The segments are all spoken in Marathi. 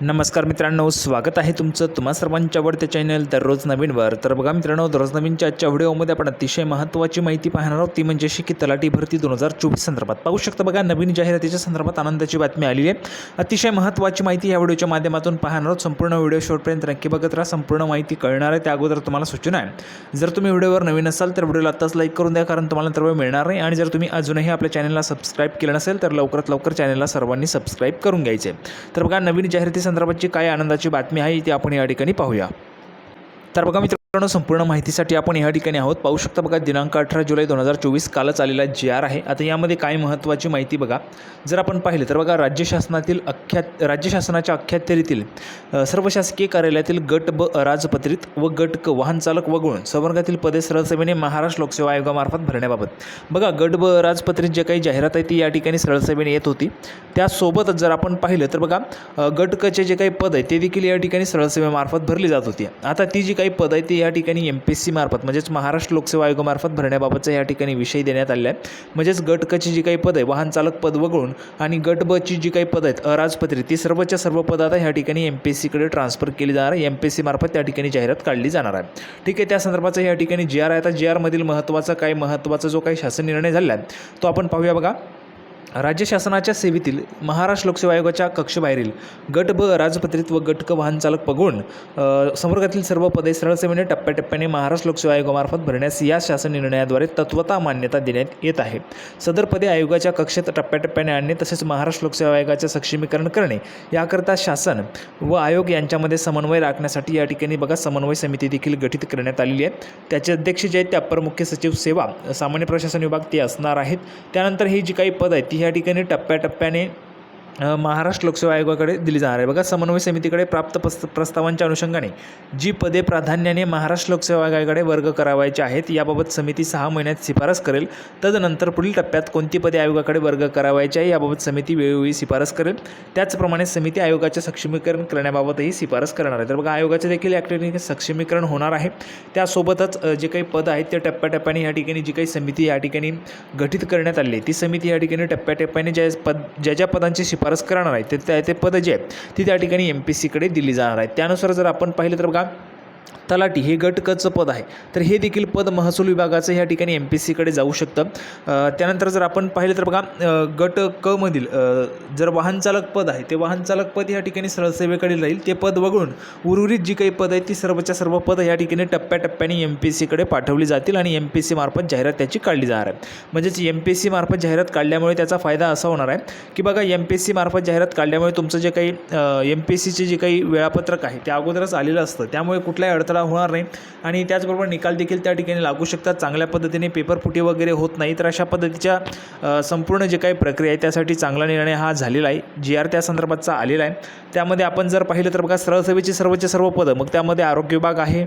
नमस्कार मित्रांनो स्वागत आहे तुमचं तुम्हा सर्वांच्या आवडत्या चॅनल दररोज नवीनवर तर बघा मित्रांनो दररोज नवीनच्या आजच्या व्हिडिओमध्ये आपण अतिशय महत्त्वाची माहिती पाहणार आहोत. ती म्हणजे अशी की तलाठी भरती दोन हजार चोवीस संदर्भात. पाहू शकता बघा नवीन जाहिरातीच्या संदर्भात आनंदाची बातमी आलेली आहे. अतिशय महत्त्वाची माहिती या व्हिडिओच्या माध्यमातून पाहणार आहोत. संपूर्ण व्हिडिओ शेवटपर्यंत नक्की बघत राहा. संपूर्ण माहिती कळणार आहे त्या अगोदर तुम्हाला सूचना आहे. जर तुम्ही व्हिडिओवर नवीन असाल तर व्हिडिओला आत्ताच लाईक करून द्या कारण तुम्हाला तर वेळ मिळणार नाही. आणि जर तुम्ही अजूनही आपल्या चॅनलला सबस्क्राईब केलं नसेल तर लवकरात लवकर चॅनलला सर्वांनी सबस्क्राईब करून घ्यायचे. तर बघा नवीन जाहिराती संदर्भातची काय आनंदाची बातमी आहे ती आपण या ठिकाणी पाहूया. तर बघा मित्र मित्रांनो संपूर्ण माहितीसाठी आपण या ठिकाणी आहोत. पाहू शकता बघा दिनांक अठरा जुलै दोन हजार चोवीस कालच आलेला जी आर आहे. आता यामध्ये काय महत्त्वाची माहिती बघा. जर आपण पाहिलं तर बघा राज्य शासनातील अख्ख्या राज्य शासनाच्या अख्यात्तरीतील सर्व शासकीय कार्यालयातील गट ब राजपत्रित व गट क वाहन चालक वगळून संवर्गातील पदे सरळसेवेने महाराष्ट्र लोकसेवा आयोगामार्फत भरण्याबाबत. बघा गट ब राजपत्रित जे काही जाहिरात आहे ती या ठिकाणी सरळसेवेने येत होती. त्यासोबतच जर आपण पाहिलं तर बघा गट कचे जे काही पद आहे ते देखील या ठिकाणी सरळसेवेमार्फत भरली जात होती. आता ती जी काही पद आहे ती या ठिकाणी एम पी एस सी मार्फत म्हणजेच महाराष्ट्र लोकसेवा आयोगामार्फत भरण्याबाबतचा या ठिकाणी विषय देण्यात आलेला आहे. म्हणजेच गट कची जी काही पद आहे वाहन चालक पद वगळून आणि गट बची जी काही पद आहेत अराजपत्रित ती सर्वच्या सर्व पद आता ह्या ठिकाणी एम पी एस सीकडे ट्रान्सफर केली जाणार आहे. एम पी एस सी मार्फत त्या ठिकाणी जाहिरात काढली जाणार आहे. ठीक आहे त्या संदर्भाचा या ठिकाणी जी आर आहे. आता जी आरमधील महत्त्वाचा काय महत्त्वाचा जो काही शासन निर्णय झाला आहे तो आपण पाहूया बघा. राज्य शासनाच्या सेवेतील महाराष्ट्र लोकसेवा आयोगाच्या कक्षबाहेरील गट ब राजपत्रित व गट क वाहन चालक संवर्गातील सर्व पदे सरळसेवेने टप्प्याटप्प्याने महाराष्ट्र लोकसेवा आयोगामार्फत भरण्यास या शासन निर्णयाद्वारे तत्वता मान्यता देण्यात येत आहे. सदर पदे आयोगाच्या कक्षेत टप्प्याटप्प्याने आणणे तसेच महाराष्ट्र लोकसेवा आयोगाचे सक्षमीकरण करणे याकरता शासन व आयोग यांच्यामध्ये समन्वय राखण्यासाठी या ठिकाणी बघा समन्वय समिती देखील गठीत करण्यात आलेली आहे. त्याचे अध्यक्ष जे आहेत ते अप्पर मुख्य सचिव सेवा सामान्य प्रशासन विभाग ते असणार आहेत. त्यानंतर ही जी काही पद आहेत ती ह्या ठिकाणी टप्प्याटप्प्याने महाराष्ट्र लोकसेवा आयोगाकडे दिली जाणार आहे. बघा समन्वय समितीकडे प्राप्त पस प्रस्तावांच्या अनुषंगाने जी पदे प्राधान्याने महाराष्ट्र लोकसेवा आयोगाकडे वर्ग करावायचे आहेत याबाबत समिती सहा महिन्यात शिफारस करेल. तदनंतर पुढील टप्प्यात कोणती पदे आयोगाकडे वर्ग करावायची आहे याबाबत समिती वेळोवेळी शिफारस करेल. त्याचप्रमाणे समिती आयोगाचे सक्षमीकरण करण्याबाबतही शिफारस करणार आहे. तर बघा आयोगाचे देखील या ठिकाणी सक्षमीकरण होणार आहे. त्यासोबतच जे काही पद आहेत ते टप्प्याटप्प्याने या ठिकाणी जी काही समिती या ठिकाणी गठीत करण्यात आली आहे. ती समिती या ठिकाणी टप्प्याटप्प्याने ज्या पद ज्या ज्या पदांची शिफारस करणार आहे. ते त्या ते पदं जे आहेत ती त्या ठिकाणी एम पी सीकडे दिली जाणार आहेत. त्यानुसार जर आपण पाहिलं तर बघा तलाठी हे गट कचं पद आहे. तर हे देखील पद महसूल विभागाचं ह्या ठिकाणी एम पी सीकडे जाऊ शकतं. त्यानंतर जर आपण पाहिलं तर बघा गट क मधील जर वाहनचालक पद आहे ते वाहनचालक पद या ठिकाणी सरळ जाईल राहील. ते पद वगळून उर्वरित जी काही पद आहेत ती सर्वच्या सर्व पद या ठिकाणी टप्प्याटप्प्याने एम पी सीकडे पाठवली जातील आणि एम पी सी मार्फत जाहिरात त्याची काढली जाणार आहे. म्हणजेच एम पी सी मार्फत जाहिरात काढल्यामुळे त्याचा फायदा असा होणार आहे की बघा एम पी एस सी मार्फत जाहिरात काढल्यामुळे तुमचं जे काही एम पी एस सीचे जे काही वेळापत्रक आहे ते अगोदरच आलेलं असतं. त्यामुळे कुठलाही अडथळा होणार नाही. आणि त्याचबरोबर निकाल देखील त्या ठिकाणी लागू शकतात. चांगल्या पद्धतीने पेपर फुटी वगैरे होत नाही. तर अशा पद्धतीच्या संपूर्ण जे काही प्रक्रिया आहे त्यासाठी चांगला निर्णय हा झालेला आहे. जी आर त्या संदर्भातचा आलेला आहे. त्यामध्ये आपण जर पाहिलं तर बघा सरळ सेवेची सर्वचे सर्व पदं. मग त्यामध्ये आरोग्य विभाग आहे.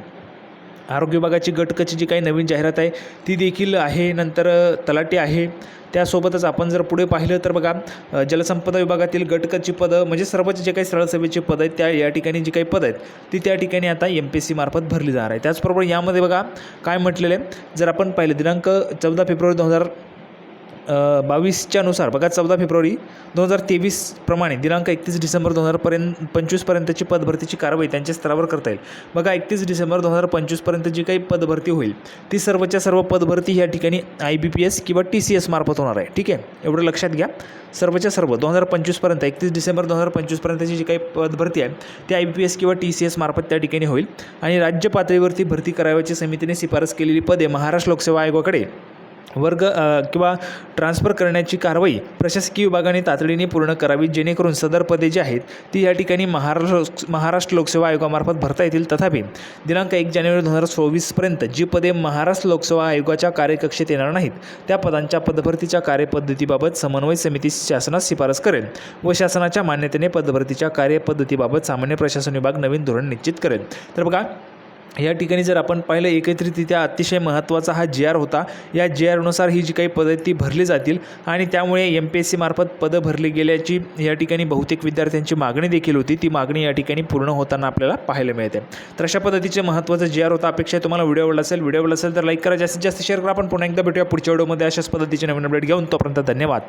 आरोग्य विभागाची गटकची जी काही नवीन जाहिरात आहे ती देखील आहे. नंतर तलाटी आहे. त्यासोबतच आपण जर पुढे पाहिलं तर बघा जलसंपदा विभागातील गटकची पदं म्हणजे सर्वच जे काही सरळ सेवेची पदं आहेत त्या या ठिकाणी जी काही पदं आहेत ती त्या ठिकाणी आता एम पी एस सी मार्फत भरली जाणार आहे. त्याचबरोबर यामध्ये बघा काय म्हटलेलं आहे? जर आपण पाहिलं दिनांक चौदा फेब्रुवारी दोन हजार बावीसच्या नुसार बघा चौदा फेब्रुवारी दोन हजार तेवीसप्रमाणे दिनांक एकतीस डिसेंबर दोन हजारपर्यंत पंचवीसपर्यंतची पदभरतीची कारवाई त्यांच्या स्तरावर करता येईल. बघा एकतीस डिसेंबर दोन हजार पंचवीसपर्यंत जी काही पदभरती होईल ती सर्वच्या सर्व पदभरती या ठिकाणी आय बी पी एस किंवा टी सी एस मार्फत होणार आहे. ठीक आहे? एवढं लक्षात घ्या. सर्वच्या सर्व दोन हजार पंचवीसपर्यंत एकतीस डिसेंबर दोन हजार पंचवीसपर्यंतची जी काही पदभरती आहे ती आय बी पी एस किंवा टी सी एस मार्फत त्या ठिकाणी होईल. आणि राज्य पातळीवरती भरती करावयाची समितीने शिफारस केलेली पदे महाराष्ट्र लोकसेवा आयोगाकडे वर्ग किंवा ट्रान्स्फर करण्याची कारवाई प्रशासकीय विभागाने तातडीने पूर्ण करावी जेणेकरून सदर पदे जी आहेत ती या ठिकाणी महाराष्ट्र महाराष्ट्र लोकसेवा आयोगामार्फत भरता येतील. तथापि दिनांक एक जानेवारी दोन हजार चोवीसपर्यंत जी पदे महाराष्ट्र लोकसेवा आयोगाच्या कार्यकक्षेत येणार नाहीत त्या पदांच्या पदभरतीच्या कार्यपद्धतीबाबत समन्वय समिती शासनास शिफारस करेल व शासनाच्या मान्यतेने पदभरतीच्या कार्यपद्धतीबाबत सामान्य प्रशासन विभाग नवीन धोरण निश्चित करेल. तर बघा या ठिकाणी जर आपण पाहिलं एकत्रितरित्या अतिशय महत्त्वाचा हा जी आर होता. या जी आरनुसार ही जी काही पदं ती भरली जातील. आणि त्यामुळे एम पी एस सी मार्फत पदं भरली गेल्याची या ठिकाणी बहुतेक विद्यार्थ्यांची मागणी देखील होती. ती मागणी या ठिकाणी पूर्ण होताना आपल्याला पाहायला मिळते. तर अशा पद्धतीचे महत्त्वाचं जी आर होता अपेक्षा तुम्हाला व्हिडिओ आवडला असेल व्हिडिओ आवडला असेल तर लाईक करा. जास्तीत जास्त शेअर करा. आपण पुन्हा एकदा भेटूया पुढच्या व्हिडिओमध्ये. अशाच पद्धतीचे नवीन अपडेट घेऊन तोपर्यंत धन्यवाद.